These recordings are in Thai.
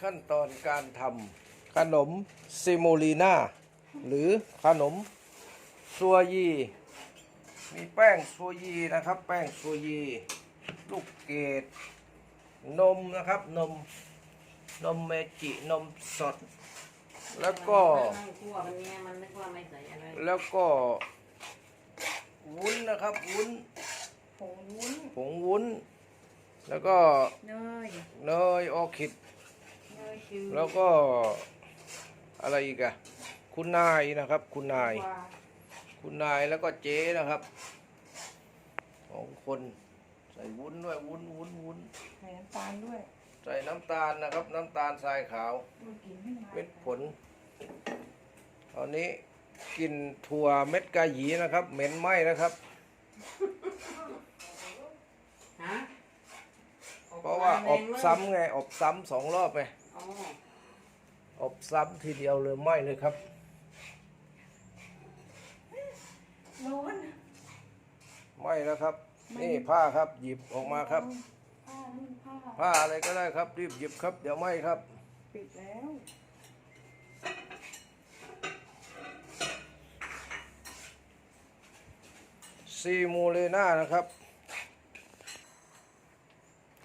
ขั้นตอนการทำขนมซิโมลีนาหรือขนมซัวยี มีแป้งซัวยีนะครับ แป้งซัวยี ลูกเกดนมนะครับนมนมเมจินมสด แล้วก็นั่งคั่วมันเนี่ยมันนึกว่าไม่ใส่อะไรแล้วก็วุ้นนะครับวุ้นผงวุ้นผงวุ้น แล้วก็เนยเนยออร์คิดเนยจืด แล้วก็อะไรอีกอะคุณนายนะครับ คุณนายกว่าคุณนายแล้วก็เจ๊นะครับสองคนใส่วุ้นด้วยวุ้นวุ้นวุ้นใส่น้ำตาลด้วย ใส่น้ำตาลนะครับ น้ำตาลทรายขาวดูกลิ่นขึ้นมาเม็ดผล ตอนนี้กินถั่วเม็ดกาหยีนะครับ เหม็นไหม้นะครับฮะเพราะว่าอบซ้ำไงอบซ้ำสองรอบไง อ๋ออบซ้ำทีเดียวเลยไหม้เลยครับร้อนไหม้แล้วครับ นี่ผ้าครับหยิบออกมาครับผ้านุ่นผ้าผ้าอะไรก็ได้ครับ รีบหยิบครับ เดี๋ยวไหม้ครับ ปิดแล้วซีมูเลน่านะครับ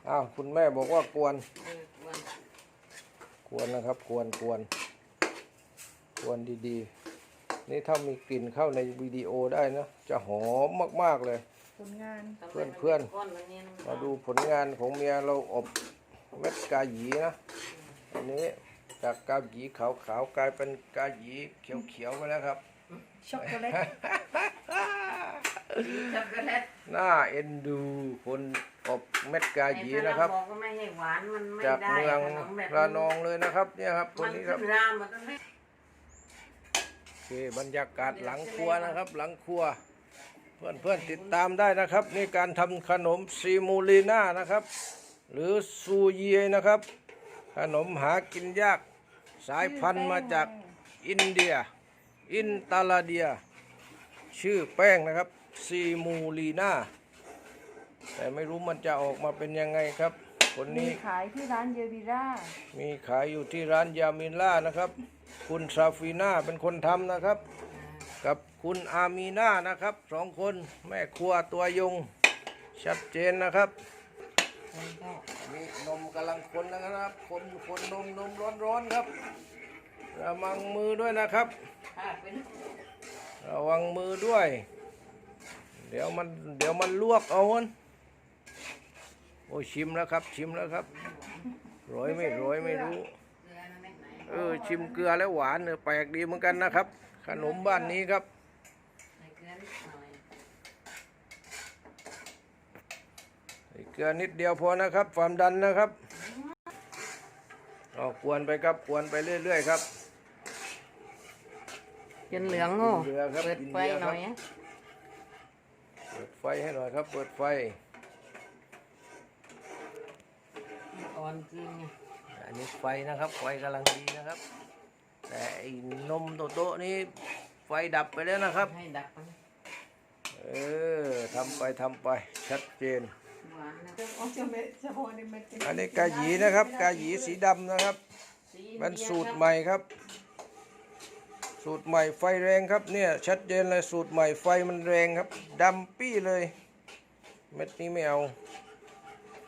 อ้าว คุณแม่บอกว่ากวนเออ ควรกวนนะครับกวนกวนกวนดีๆ นี่ถ้ามีกลิ่นเข้าในวิดีโอได้นะ จะหอมมากๆเลย ผลงานทำไมเพื่อนมัเพื่อนก้อนมันเนี่ยน้ำตมาดูผลงานของเมียเราอบเม็ดกาหยีนะอันนี้จากกาหยีขาวๆกลายเป็นกาหยีเขียวๆไปแล้วครับ ช็อกโกแลต ช็อกโกแลตน่าเอ็นดูคนอบเม็ดกาหยีไอ้นะครับบอกว่าไม่ให้หวานมันไม่จากได้เมืองขนมแบบระนองเลยนะครับ เนี่ยครับคมันนนี้ครัขึ้บนรามมันต้องให้โอเคบรรยากาศหลังครัวนะครับ หลังครัว เพื่อนเพื่อนๆติดตามได้นะครับ นี่การทำขนมซีมูลีน่านะครับ หรือซูเยนะครับ ขนมหากินยากสายพันธุ์มาจากอินเดีย อินตาลาเดีย ชื่อแป้งนะครับ ซีมูลีน่าแต่ไม่รู้มันจะออกมาเป็นยังไงครับ คนมีนี้ขายที่ร้านเยบิร่ามีขายอยู่ที่ร้านยามินล่านะครับ คุณซาฟีน่าเป็นคนทำนะครับ กับคุณอามีน่านะครับสองคนแม่ครัวตัวยง ชัดเจนนะครับคนก็มีนมกำลังคนนะครับ คนคนนมนมร้อนๆครับ ระวังมือด้วยนะครับถ้าเป็นระวังมือด้วย เดี๋ยวมันเดี๋ยวมันลวกเอามันโอ้ยชิมแล้วครับ ชิมแล้วครับโรยไม่โรยไม่รู้เรือนะแม่ไหนเออชิมเกลือแล้วหวานเออแปลกดีเหมือนกันนะครับ ขนมบ้านนี้ครับใส่เกลือนิดหน่อยใส่เกลือนิดเดียวพอนะครับความดันนะครับเอากวนไปครับกวนไปเรื่อยๆครับจนเหลืองโง่กินเรือครับเปิดกินไฟเรือหครับน่อยอะเปิด ไฟให้หน่อยครับ เปิดไฟอ่อนจริงไงอันนี้ไฟนะครับ ไฟกำลังดีนะครับ แต่ไอ้นมโตโตะนี้ไฟดับไปแล้วนะครับ ให้ดับมันเออทำไปทำไปชัดเจนหวานนะอ๋อจะเม็ดจะพอในเม็ดอันนี้กาหยีนะครับ กาหยีสีดำนะครับสีเป็นเดียวสูตรครับใหม่ครับ สูตรใหม่ไฟแรงครับเนี่ยชัดเจนเลยสูตรใหม่ไฟมันแรงครับดำปี้เลย เม็ดนี้ไม่เอา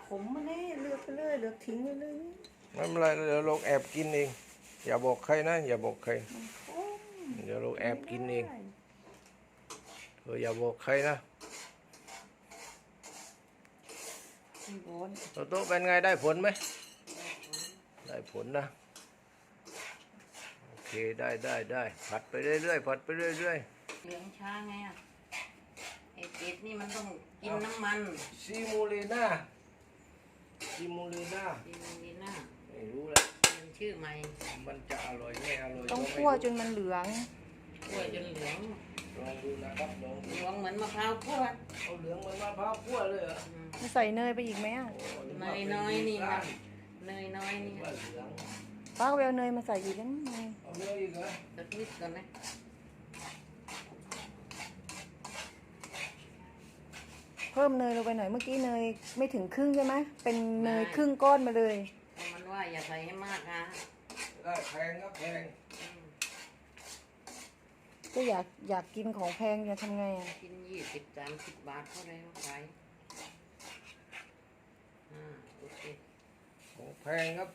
ผมมันนี่เลือกไปเลยเลือกทิ้งไปเลยไม่เป็นไรเดี๋ยวเราแอบกินเอง อย่าบอกใครนะ อย่าบอกใครโอ้เดี๋ยวเราแอบกินเองได้เอออย่าบอกใครนะไม่ร้อนโตโต้เป็นไงได้ผลไหม ได้ผลนะโอเค ได้ได้ได้ผัดไปเรื่อยๆผัดไปเรื่อยเหลืองช้าไงอะไอ้เป็ดนี่มันต้องกินน้ำมันๆซิมูเลน่าซิมูเลน่าดีดีน่าไม่รู้แล้วเปลี่ยนชื่อใหม่มันจะอร่อยไม่อร่อยต้องก็ไม่คั่วรู้จนมันเหลืองคั่วจนเหลืองลองดูนะครับลองดูเหลืองเหมือนมะพร้าวคั่วเอาเหลืองเหมือนมะพร้าวคั่วเลยเหรออืม จะใส่เนยไปอีกไหมอะโอ้เนยน้อยนี่นะ เนยน้อยนี่ว่าเหลืองป้าก็ไปเอาเนยมาใส่อีกนั้น ไงเอาเนยอีกเหรอสักนิดก่อนนะเพิ่มเนยลงไปหน่อยเมื่อกี้เนยไม่ถึงครึ่งใช่ไหมเป็นเนยครึ่งก้อนมาเลยเอามันหวว่าอย่าใส่ให้มากนะได้แพงครับแพงอืมก็อยากอยากกินของแพงจะทำไงอะกินยี่สิบสามสิบบาทเท่าไหร่ก็ขายอ่าโอเคของแพงครับ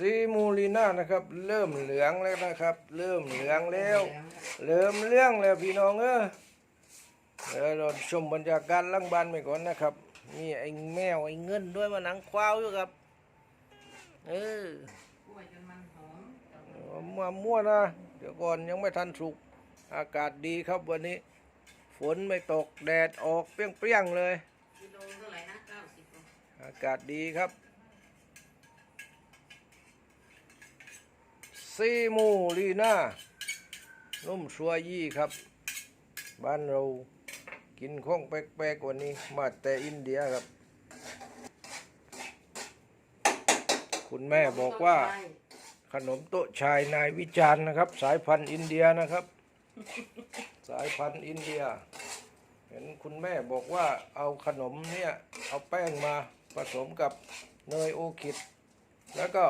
ซีมูลีน่านะครับ เริ่มเหลืองแล้วนะครับ เริ่มเหลืองแล้ว เริ่มเรื่องแล้วพี่น้องเออเดี๋ยวเราชมบรรยากาศหลังบ้านไปก่อนนะครับมีไอ้แมวไอ้เงินด้วยมาหนังควาวอยู่ครับเออกล้วยจนมันหอมมามั่วนะ เดี๋ยวก่อนยังไม่ทันสุก อากาศดีครับวันนี้ ฝนไม่ตกแดดออกเปรี้ยงๆเลยกิโลเท่าไหร่นะเก้าสิบอากาศดีครับ ซีมูลีน่านุ่มชัวยี่ครับ บ้านเรากินข้องแปลกๆกว่านี้ มาแต่อินเดียครับ คุณแม่บอกว่า ขนมโต๊ะชายนายวิจารณ์นะครับ สายพันธุ์อินเดียนะครับ สายพันธุ์อินเดีย เห็นคุณแม่บอกว่าเอาขนมเนี่ย เอาแป้งมาผสมกับเนยโอคิด แล้วก็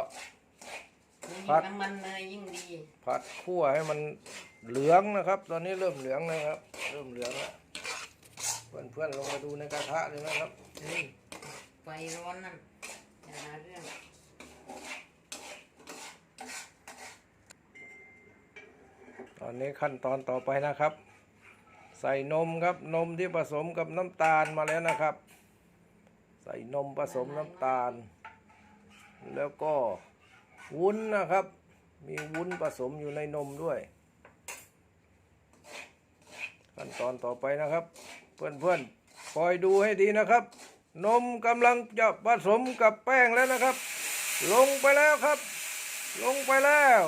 ยิ่งผัดน้ำมันเนยยิ่งดีผัดคั่วให้มันเหลืองนะครับ ตอนนี้เริ่มเหลืองนะครับ เริ่มเหลืองแล้วเพื่อนๆลงมาดูในกระทะเลยนะครับนี่ไฟร้อนนั่นอย่าหาเรื่องตอนนี้ขั้นตอนต่อไปนะครับ ใส่นมครับนมที่ผสมกับน้ำตาลมาแล้วนะครับ ใส่นมผสมน้ำตาล แล้วก็ วุ้นนะครับ มีวุ้นผสมอยู่ในนมด้วย ขั้นตอนต่อไปนะครับ เพื่อนๆคอยดูให้ดีนะครับ นมกำลังจะผสมกับแป้งแล้วนะครับ ลงไปแล้วครับ ลงไปแล้ว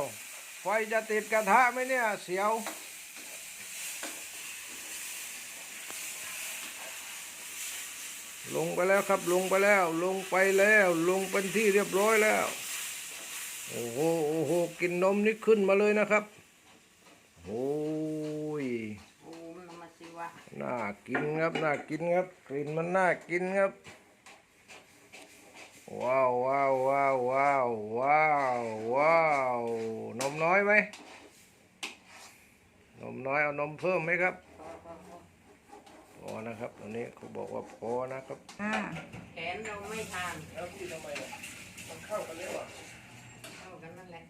ไฟจะติดกระทะไหมเนี่ยเสียวลงไปแล้วครับลงไปแล้ว ลงไปแล้ว ลงเป็นที่เรียบร้อยแล้ว โอ้โหโอ้โหกินนมนี่ขึ้นมาเลยนะครับโอ้ยโอ้มนำมาสิวะน่ากินครับน่ากินครับกลิ่นมันน่ากินครับ ว้าวว้าวว้าวว้าวว้าวว้าวนมน้อยไหมนมน้อยเอานมเพิ่มไหมครับพอพอพอพอนะครับตอนนี้เขาบอกว่าพอนะครับอ่าแขนเราไม่ทานแล้วพี่ทำไมมันเข้ากันแล้วอะ เข้ากันนั่นแหละ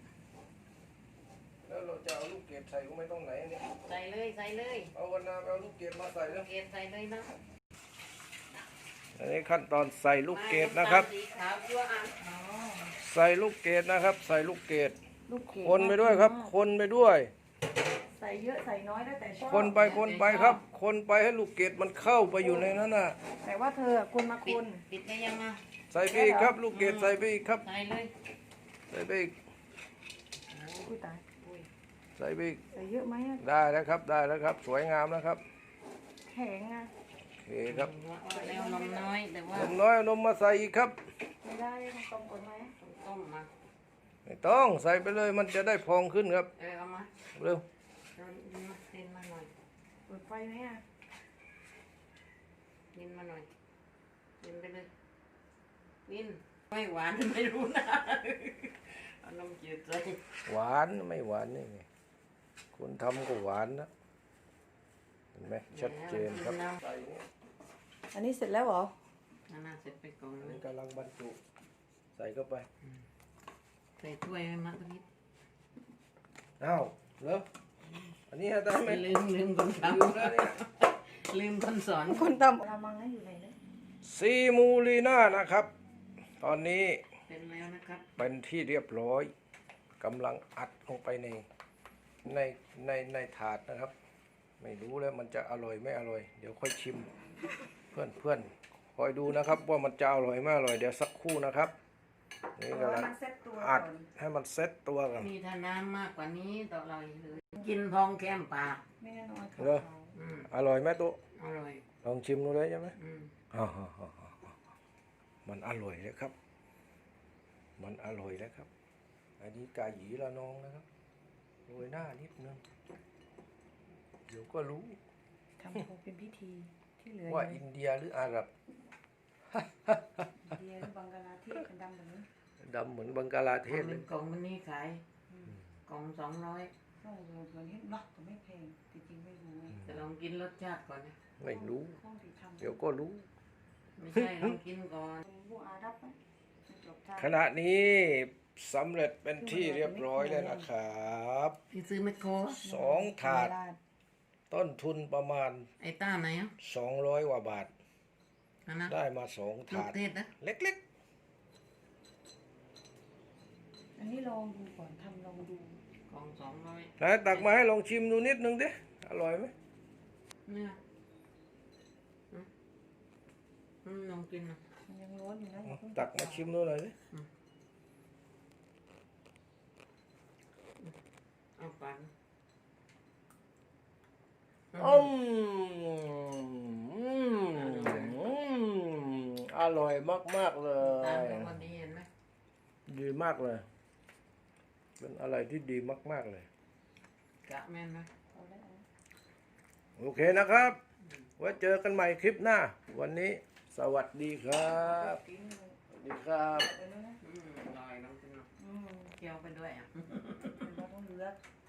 แล้วเราจะเอาลูกเกดใส่ก็ไม่ต้องไหนเนี่ย ใส่ เลยใส่เลย เอาวันนาไปเอาลูกเกดมาใส่แล้วเกล็ดใส่เลยนะอันนี้ขั้นตอนใส่ลูกเกดนะครับ สีขาวชั่วอะอ๋อใส่ลูกเกดนะครับ ใส่ลูกเกดลูกเกดคนไปด้วยครับ คนไปด้วย ใส่เยอะใส่น้อยแล้วแต่ชอบคนไปคนไปครับ คนไปให้ลูกเกดมันเข้าไปอยู่ในนั้นน่ะ แต่ว่าเธอคนมาปิคดนปิดได้ยังอะใส่ไปอีกครับ ลูกเกดใส่ไปอีกครับ ใส่เลย ใส่ไปอีก อุ้ยตายอุ้ยใส่ไปอีกใส่เยอะไหมอะได้แล้วครับได้แล้วครับ สวยงามนะครับแข็งอะโอเคครับว่าแล้วนมน้อยแต่ว่านมน้อยเอานมมาใส่อีกครับ ไม่ได้ต้องต้มก่อนไหมต้องต้มมาไม่ต้องใส่ไปเลยมันจะได้พองขึ้นครับ เออเอามาเร็วเอาดินมาเล่นมาหน่อยเปิดไฟไหมอะดินมาหน่อยดินไปเลยดินไม่หวานไม่รู้นะเอานมจืดใส่หวานไม่หวานนี่ไง คุณทำก็หวานนะเห็นไหมชัดเจนครับใส่นี่อันนี้เสร็จแล้วเหรออันน่าเสร็จไปก่อนอันเลนี้ยกำลังบรรจุใส่เข้าไปใส่ถ้วยให้มาตรงนี้อ้าวเหรออันนี้ได้ไหมลืมลืมคนทลืมแล้วเนี่ยำลืมคนสอนคนตำกระมังนั้นอยู่ไหนเนี่ยซีมูลีน่านะครับ ตอนนี้เป็นแล้วนะครับเป็นที่เรียบร้อยกำลังอัดลงไปใน ในในในถาดนะครับ ไม่รู้แล้วมันจะอร่อยไม่อร่อย เดี๋ยวค่อยชิม เพื่อนเพื่อนคอยดูนะครับ ว่ามันจะอร่อยไม่อร่อยเดี๋ยวสักครู่นะครับ นี่เอากำลัให้งมันเซ็ตตัวอัดก่อนให้มันเซ็ตตัวกันมีถ้าน้ำมากกว่านี้ต่ออร่อยเลยกินพองแก้มปากแน่นอนค่ะเหรออืมอร่อยไหมตุ๊อร่อยลองชิมดูเลยใช่ไหมอืมอ่าฮะฮะฮะฮะมันอร่อยแล้วครับ มันอร่อยแล้วครับ อันนี้กาหยีละนองนะครับ หน้านิดนึงเดี๋ยวก็รู้ทำโคเป็นพิธีที่เหลือว่าอยู่อินเดียหรืออาหรับอินเดียหรือบังกลาเทศกันดำแบบนี้ดำเหมือนบังกลาเทศทำเลเป็ยนกล่องมันนี่ขายกล่องสองร้อยโอ้โหวันนี้เนาะแต่ไม่แพงจริงๆไม่รู้ไงจะลองกินรสชาติก่อนนะไม่รู้ห้องที่ทำเดี๋ยวก็รู้ ไม่ใช่ลองกินก่อนเป็นผู้อารับไหมจบจ้าขณะนี้ สำเร็จเป็นที่เรียบร้อยแล้วนะครับพี่ซื้อแมคโครสองถาด ต้นทุนประมาณไอ้ต้าไหนอะ200กว่าบาทอันนะได้มาสองลูกถาด เทศนะเล็กอันนี้ลองดูก่อนทำลองดูกล่องสองร้อยๆไหนตักมาให้ลองชิมดูนิดนึงดิอร่อยไหมเนี่ยอืมอืมลองกินนะมันยังร้อนอยู่นะอย่าเพิ่งตักมาชิมดูหน่อยดิ เอาปันอืมอืมอืมอร่อยมาก ๆ เลตามยเป็นวันนี้เห็นไหมดีมากเลย เป็นอะไรที่ดีมาก ๆ เลย กะแม่นไหมเอาแล้วเอาโอเคนะครับ ไว้เจอกันใหม่คลิปหน้า วันนี้สวัสดีครับกินเลยสวัสดีครับไปเลยนะอืมอร่อยลองกินหน่อยอืมเคี่ยวไปด้วยอะ เ